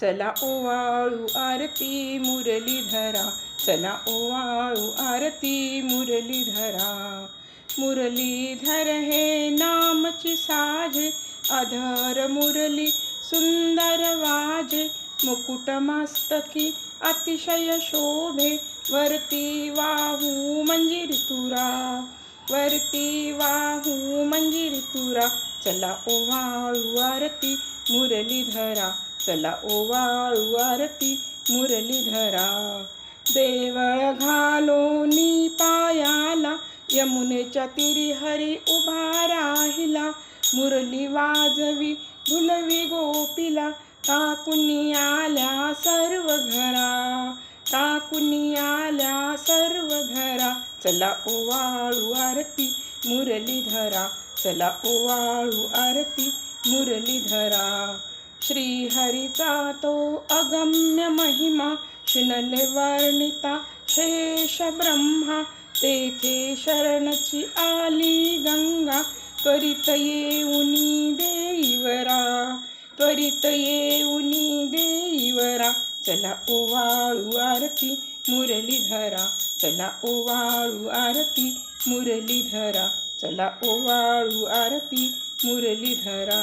चला ओवाळू आरती मुरलीधरा चला ओवाळू आरती मुरलीधरा मुरलीधर हे नामची साजे. अधर मुरली सुंदर वाजे. मुकुट मस्तकी अतिशय शोभे. वरती वाहू मंजिर तुरा. वरती वाहू मंजिर तुरा. चला ओवाळू आरती मुरलीधरा चला ओवाळू आरती मुरलीधरा देवळ घालोनी पायाला यमुनेच्या तिरी हरी उभा राहिला. मुरली वाजवी भुलवी गोपीला टाकुनी आल्या सर्व घरा. टाकुनी आल्या सर्व घरा. चला ओवाळू आरती मुरलीधरा चला ओवाळू आरती मुरलीधरा श्रीहरीचा तो अगम्य महिमा शिनले वर्णिता शेष ब्रह्मा तेथे शरणची आली गंगा त्वरित येऊनी देईवरा त्वरित येऊनी देईवरा चला ओवाळू आरती मुरलीधरा चला ओवाळू आरती मुरलीधरा चला ओवाळू आरती मुरलीधरा